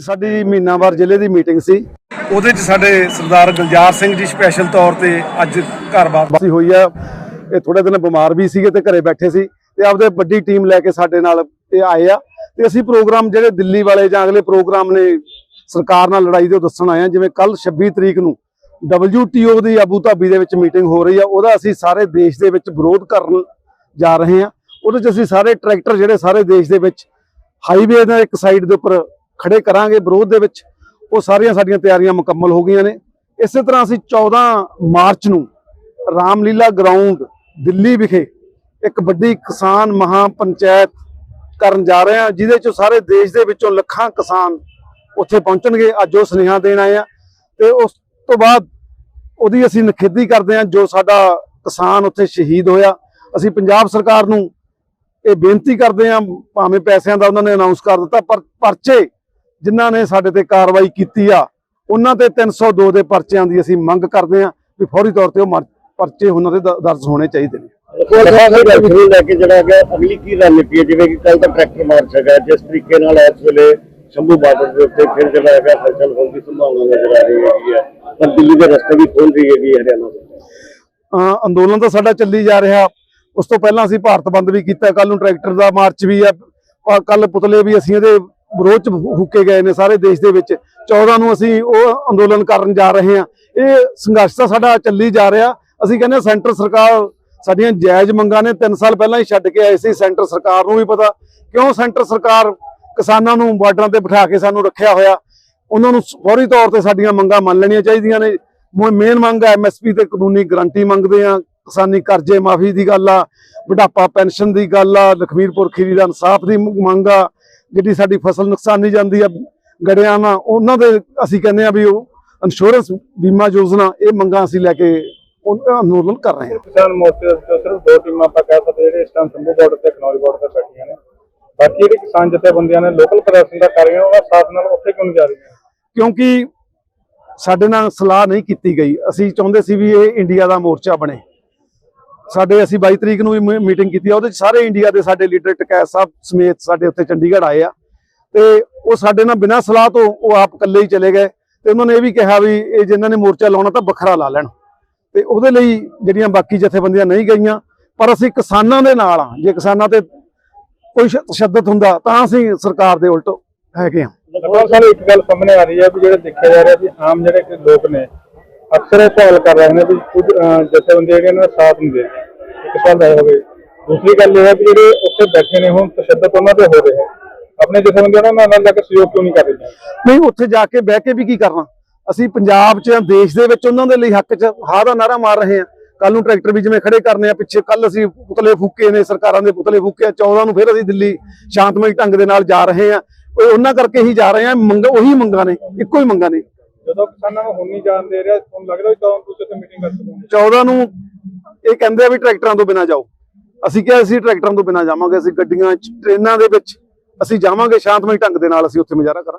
ਸਾਡੀ ਮਹੀਨਾਵਾਰ ਜ਼ਿਲ੍ਹੇ ਦੀ ਮੀਟਿੰਗ ਸੀ। ਉਹਦੇ 'ਚ ਸਾਡੇ ਸਰਦਾਰ ਗੁਲਜ਼ਾਰ ਸਿੰਘ ਜੀ ਸਪੈਸ਼ਲ ਤੌਰ ਤੇ ਅੱਜ ਘਰ ਵਾਪਸੀ ਹੋਈ ਆ। ਇਹ ਥੋੜੇ ਦਿਨ ਬਿਮਾਰ ਵੀ ਸੀਗੇ ਤੇ ਘਰੇ ਬੈਠੇ ਸੀ ਤੇ ਆਪਦੇ ਵੱਡੀ ਟੀਮ ਲੈ ਕੇ ਸਾਡੇ ਨਾਲ ਇਹ ਆਏ ਆ। ਤੇ ਅਸੀਂ ਪ੍ਰੋਗਰਾਮ ਜਿਹੜੇ ਦਿੱਲੀ ਵਾਲੇ ਜਾਂ ਅਗਲੇ ਪ੍ਰੋਗਰਾਮ ਨੇ ਸਰਕਾਰ ਨਾਲ ਲੜਾਈ ਦੇ ਦੱਸਣ ਆਏ ਆ। ਜਿਵੇਂ ਕੱਲ 26 ਤਰੀਕ ਨੂੰ WTO ਦੀ ਆਬੂ ਧਾਬੀ ਦੇ ਵਿੱਚ ਮੀਟਿੰਗ ਹੋ ਰਹੀ ਆ। ਉਹਦਾ ਅਸੀਂ ਸਾਰੇ ਦੇਸ਼ ਦੇ ਵਿੱਚ ਵਿਰੋਧ ਕਰਨ ਜਾ ਰਹੇ ਆ। ਉਹਦੇ 'ਚ ਅਸੀਂ ਸਾਰੇ ਟਰੈਕਟਰ ਜਿਹੜੇ ਸਾਰੇ ਦੇਸ਼ ਦੇ ਵਿੱਚ ਹਾਈਵੇ ਦੇ ਇੱਕ ਸਾਈਡ ਦੇ ਉੱਪਰ ਖੜੇ ਕਰਾਂਗੇ ਵਿਰੋਧ ਦੇ ਵਿੱਚ, ਉਹ ਸਾਰੀਆਂ ਸਾਡੀਆਂ ਤਿਆਰੀਆਂ ਮੁਕੰਮਲ ਹੋ ਗਈਆਂ ਨੇ। ਇਸੇ ਤਰ੍ਹਾਂ ਅਸੀਂ 14 ਮਾਰਚ ਨੂੰ ਰਾਮਲੀਲਾ ਗਰਾਊਂਡ, ਦਿੱਲੀ ਵਿਖੇ ਇੱਕ ਵੱਡੀ ਕਿਸਾਨ ਮਹਾ ਪੰਚਾਇਤ ਕਰਨ ਜਾ ਰਹੇ ਹਾਂ, ਜਿਹਦੇ ਚ ਸਾਰੇ ਦੇਸ਼ ਦੇ ਵਿੱਚੋਂ ਲੱਖਾਂ ਕਿਸਾਨ ਉੱਥੇ ਪਹੁੰਚਣਗੇ। ਅੱਜ ਉਹ ਸੁਨੇਹਾ ਦੇਣ ਆਏ ਆ ਤੇ ਉਸ ਤੋਂ ਬਾਅਦ ਉਹਦੀ ਅਸੀਂ ਨਿਖੇਧੀ ਕਰਦੇ ਹਾਂ, ਜੋ ਸਾਡਾ ਕਿਸਾਨ ਉੱਥੇ ਸ਼ਹੀਦ ਹੋਇਆ। ਅਸੀਂ ਪੰਜਾਬ ਸਰਕਾਰ ਨੂੰ ਇਹ ਬੇਨਤੀ ਕਰਦੇ ਹਾਂ, ਭਾਵੇਂ ਪੈਸਿਆਂ ਦਾ ਉਹਨਾਂ ਨੇ ਅਨਾਉਂਸ ਕਰ ਦਿੱਤਾ, ਪਰ ਪਰਚੇ ਜਿਨ੍ਹਾਂ ਨੇ ਸਾਡੇ ਤੇ ਕਾਰਵਾਈ ਕੀਤੀ ਆ ਉਹਨਾਂ ਤੇ 302 ਦੇ ਪਰਚਿਆਂ ਦੀ ਅਸੀਂ ਮੰਗ ਕਰਦੇ ਹਾਂ ਵੀ ਫੌਰੀ ਤੌਰ ਤੇ ਉਹ ਪਰਚੇ ਉਹਨਾਂ ਦੇ ਦਰਜ ਹੋਣੇ ਚਾਹੀਦੇ ਨੇ। ਨੂੰ ਲੈ ਕੇ ਜਿਹੜਾ ਹੈਗਾ ਅਗਲੀ ਕੀ ਰਣਨੀਤੀ ਹੈ? ਜਿਵੇਂ ਕਿ ਕੱਲ ਤਾਂ ਟਰੈਕਟਰ ਮਾਰਚ ਹੈਗਾ ਜਿਸ ਤਰੀਕੇ ਨਾਲ ਇਸ ਵੇਲੇ ਸ਼ੰਭੂ ਬਾਰਡਰ ਦੇ ਉੱਤੇ ਫਿਰ ਜਿਹੜਾ ਹੈਗਾ ਫਸਲ ਹੋਣ ਦੀ ਸੰਭਾਵਨਾ ਨਜ਼ਰ ਆ ਰਹੀ ਹੈਗੀ ਹੈ। ਪਰ ਦਿੱਲੀ ਦੇ ਰਸਤੇ ਵੀ ਖੋਲ ਰਹੀ ਹੈਗੀ ਹਰਿਆਣਾ ਤੋਂ। ਅਹ ਅੰਦੋਲਨ ਤਾਂ ਸਾਡਾ ਚੱਲੀ ਜਾ ਰਿਹਾ। ਉਸ ਤੋਂ ਪਹਿਲਾਂ ਅਸੀਂ ਭਾਰਤ ਬੰਦ ਵੀ ਕੀਤਾ ਕੱਲ ਨੂੰ ਟਰੈਕਟਰ ਦਾ ਮਾਰਚ ਵੀ ਆ ਕੱਲ ਪੁਤਲੇ ਵੀ ਅਸੀਂ ਇਹਦੇ ਵਿਰੋਧ ਚ ਫੂ- ਫੂਕੇ ਗਏ ਨੇ ਸਾਰੇ ਦੇਸ਼ ਦੇ ਵਿੱਚ। 14 ਨੂੰ ਅਸੀਂ ਉਹ ਅੰਦੋਲਨ ਕਰਨ ਜਾ ਰਹੇ ਹਾਂ। ਇਹ ਸੰਘਰਸ਼ ਤਾਂ ਸਾਡਾ ਚੱਲੀ ਜਾ ਰਿਹਾ। ਅਸੀਂ ਕਹਿੰਦੇ ਸੈਂਟਰ ਸਰਕਾਰ ਸਾਡੀਆਂ ਜਾਇਜ਼ ਮੰਗਾਂ ਨੇ। 3 ਸਾਲ ਪਹਿਲਾਂ ਹੀ ਛੱਡ ਕੇ ਆਏ ਸੀ ਸੈਂਟਰ ਸਰਕਾਰ ਨੂੰ ਵੀ ਪਤਾ। ਕਿਉਂ ਸੈਂਟਰ ਸਰਕਾਰ ਕਿਸਾਨਾਂ ਨੂੰ ਬਾਰਡਰਾਂ ਤੇ ਬਿਠਾ ਕੇ ਸਾਨੂੰ ਰੱਖਿਆ ਹੋਇਆ? ਉਹਨਾਂ ਨੂੰ ਫੌਰੀ ਤੌਰ ਤੇ ਸਾਡੀਆਂ ਮੰਗਾਂ ਮੰਨ ਲੈਣੀਆਂ ਚਾਹੀਦੀਆਂ ਨੇ। ਮੇਨ ਮੰਗ ਹੈ ਐਮਐਸਪੀ ਤੇ ਕਾਨੂੰਨੀ ਗਰੰਟੀ ਮੰਗਦੇ ਆ ਕਿਸਾਨੀ ਕਰਜ਼ੇ ਮਾਫੀ ਦੀ ਗੱਲ ਆ। ਬੁਢਾਪਾ ਪੈਨਸ਼ਨ ਦੀ ਗੱਲ ਆ। ਲਖਮੀਰਪੁਰ ਖੀਰੀ ਦਾ ਇਨਸਾਫ ਦੀ ਮੰਗ ਆ। ਜਿਹੜੀ ਸਾਡੀ ਫਸਲ ਨੁਕਸਾਨੀ ਜਾਂਦੀ ਆ ਗੜਿਆਂ ਨਾਲ ਉਹਨਾਂ ਦੇ ਅਸੀਂ ਕਹਿੰਦੇ ਆ ਵੀ ਉਹ ਇੰਸ਼ੋਰੈਂਸ ਬੀਮਾ ਯੋਜਨਾ ਇਹ ਮੰਗਾਂ ਅਸੀਂ ਲੈ ਕੇ ਉਹ ਅੰਦੋਲਨ ਕਰ ਰਹੇ ਹਾਂ। ਕਿਸਾਨ ਮੋਰਚੇ ਦੇ ਸਿਰਫ ਦੋ ਟੀਮਾਂ ਆਪਾਂ ਕਹਿ ਸਕਦੇ ਜਿਹੜੇ ਇਸ ਟਾਈਮ ਸੰਭੂ ਬਾਰਡਰ ਤੇ ਖਨੌਰੀ ਬਾਰਡਰ ਤੇ ਬੈਠੀਆਂ ਨੇ। ਬਾਕੀ ਜਿਹੜੇ ਕਿਸਾਨ ਜਥੇਬੰਦੀਆਂ ਨੇ ਲੋਕਲ ਪ੍ਰਦਰਸ਼ਨ ਦਾ ਕਰ ਰਹੀਆਂ ਉਹਨਾਂ ਸਾਥ ਨਾਲ ਉੱਥੇ ਕਿਉਂ ਨਹੀਂ ਜਾ ਰਹੀਆਂ? ਕਿਉਂਕਿ ਸਾਡੇ ਨਾਲ ਸਲਾਹ ਨਹੀਂ ਕੀਤੀ ਗਈ। ਅਸੀਂ ਚਾਹੁੰਦੇ ਸੀ ਵੀ ਇਹ ਇੰਡੀਆ ਦਾ ਮੋਰਚਾ ਬਣੇ। ਸਾਡੇ ਅਸੀਂ 22 ਤਰੀਕ ਨੂੰ ਵੀ ਮੀਟਿੰਗ ਕੀਤੀ ਆ, ਉਹਦੇ ਚ ਸਾਰੇ ਇੰਡੀਆ ਦੇ ਸਾਡੇ ਲੀਡਰ ਟਕੈਤ ਸਾਹਿਬ ਸਮੇਤ ਸਾਡੇ ਉੱਥੇ ਚੰਡੀਗੜ੍ਹ ਆਏ ਆ। ਤੇ ਉਹ ਸਾਡੇ ਨਾਲ ਬਿਨਾਂ ਸਲਾਹ ਤੋਂ ਉਹ ਆਪ ਇਕੱਲੇ ਹੀ ਚਲੇ ਗਏ ਤੇ ਉਹਨਾਂ ਨੇ ਇਹ ਵੀ ਕਿਹਾ ਵੀ ਇਹ ਜਿਨ੍ਹਾਂ ਨੇ ਮੋਰਚਾ ਲਾਉਣਾ ਤਾਂ ਵੱਖਰਾ ਲਾ ਲੈਣ। ਤੇ ਉਹਦੇ ਲਈ ਜਿਹੜੀਆਂ ਬਾਕੀ ਜਥੇਬੰਦੀਆਂ ਨਹੀਂ ਗਈਆਂ, ਪਰ ਅਸੀਂ ਕਿਸਾਨਾਂ ਦੇ ਨਾਲ ਆ। ਜੇ ਕਿਸਾਨਾਂ ਤੇ ਕੋਈ ਸ਼- ਤਸ਼ੱਦਦ ਹੁੰਦਾ ਤਾਂ ਅਸੀਂ ਸਰਕਾਰ ਦੇ ਉਲਟ ਹੈਗੇ ਆ। ਲਗਭਗ ਸਾਨੂੰ ਇੱਕ ਗੱਲ ਸਾਹਮਣੇ ਆ ਰਹੀ ਹੈ ਵੀ ਜਿਹੜੇ ਦੇਖਿਆ ਜਾ ਰਿਹਾ ਵੀ ਆਮ ਜਿਹੜੇ ਲੋਕ ਨੇ ਅਕਸਰ ਸਵਾਲ ਕਰ ਰਹੇ ਨੇ ਵੀ ਕੁਝ ਅਹ, ਜਥੇਬੰਦੀਆਂ ਜਿਹੜੀਆਂ ਨੇ ਸਾਥ ਨਹੀਂ ਦੇ ਇੱਕ ਸਵਾਲ ਇਹ ਹੋ ਦੂਸਰੀ ਗੱਲ ਇਹ ਹੈ ਵੀ ਜਿਹੜੇ ਉੱਥੇ ਬੈਠੇ ਨੇ ਹੁਣ ਤਸ਼ੱਦਦ ਉਹਨਾਂ ਤੇ ਹੋ ਰਿਹਾ ਆਪਣੇ ਜਥੇਬੰਦੀਆਂ ਨਾਲ ਨਾਲ ਲੱਗ ਸਹਿਯੋਗ ਕਿਉਂ ਨਹੀਂ ਕਰ ਰਹੀਆਂ ਨਹੀਂ ਉੱਥੇ ਜਾ ਕੇ ਬਹਿ ਕੇ ਵੀ ਕੀ ਕਰਨਾ? ਅਸੀਂ ਪੰਜਾਬ 'ਚ ਦੇਸ਼ ਦੇ ਵਿੱਚ ਉਹਨਾਂ ਦੇ ਲਈ ਹੱਕ 'ਚ ਹਾਂ ਦਾ ਨਾਰਾ ਮਾਰ ਰਹੇ ਹਾਂ। ਕੱਲ ਨੂੰ ਟਰੈਕਟਰ ਵੀ ਜਿਵੇਂ ਖੜੇ ਕਰਨੇ ਆ ਪਿੱਛੇ ਕੱਲ ਅਸੀਂ ਪੁਤਲੇ ਫੂਕੇ ਨੇ ਸਰਕਾਰਾਂ ਦੇ ਪੁਤਲੇ ਫੂਕੇ ਆ 14 ਨੂੰ ਫਿਰ ਅਸੀਂ ਦਿੱਲੀ ਸ਼ਾਂਤਮਈ ਢੰਗ ਦੇ ਨਾਲ ਜਾ ਰਹੇ ਹਾਂ। ਉਹਨਾਂ ਕਰਕੇ ਹੀ ਜਾ ਰਹੇ ਹਾਂ ਮੰਗ ਉਹੀ ਮੰਗਾਂ ਨੇ ਇੱਕੋ ਹੀ ਮੰਗਾਂ ਨੇ। ਜਦੋਂ ਕਿਸਾਨਾਂ ਨੂੰ ਹੁਣ ਨਹੀਂ ਜਾਣ ਦੇ ਰਿਹਾ ਤੁਹਾਨੂੰ ਲੱਗਦਾ ਵੀ ਕਦੋਂ ਤੁਸੀਂ ਉੱਥੇ ਮੀਟਿੰਗ ਕਰ ਸਕੋਗੇ। 14 ਨੂੰ ਇਹ ਕਹਿੰਦੇ ਆ ਵੀ ਟਰੈਕਟਰਾਂ ਤੋਂ ਬਿਨਾ ਜਾਓ। ਅਸੀਂ ਕਿਹਾ ਅਸੀਂ ਟਰੈਕਟਰਾਂ ਤੋਂ ਬਿਨਾ ਜਾਵਾਂਗੇ, ਅਸੀਂ ਗੱਡੀਆਂ 'ਚ ਟ੍ਰੇਨਾਂ ਦੇ ਵਿੱਚ ਅਸੀਂ ਜਾਵਾਂਗੇ, ਸ਼ਾਂਤਮਈ ਢੰਗ ਦੇ ਨਾਲ ਅਸੀਂ ਉੱਥੇ ਮੁਜ਼ਾਹਰਾ ਕਰਾਂਗੇ।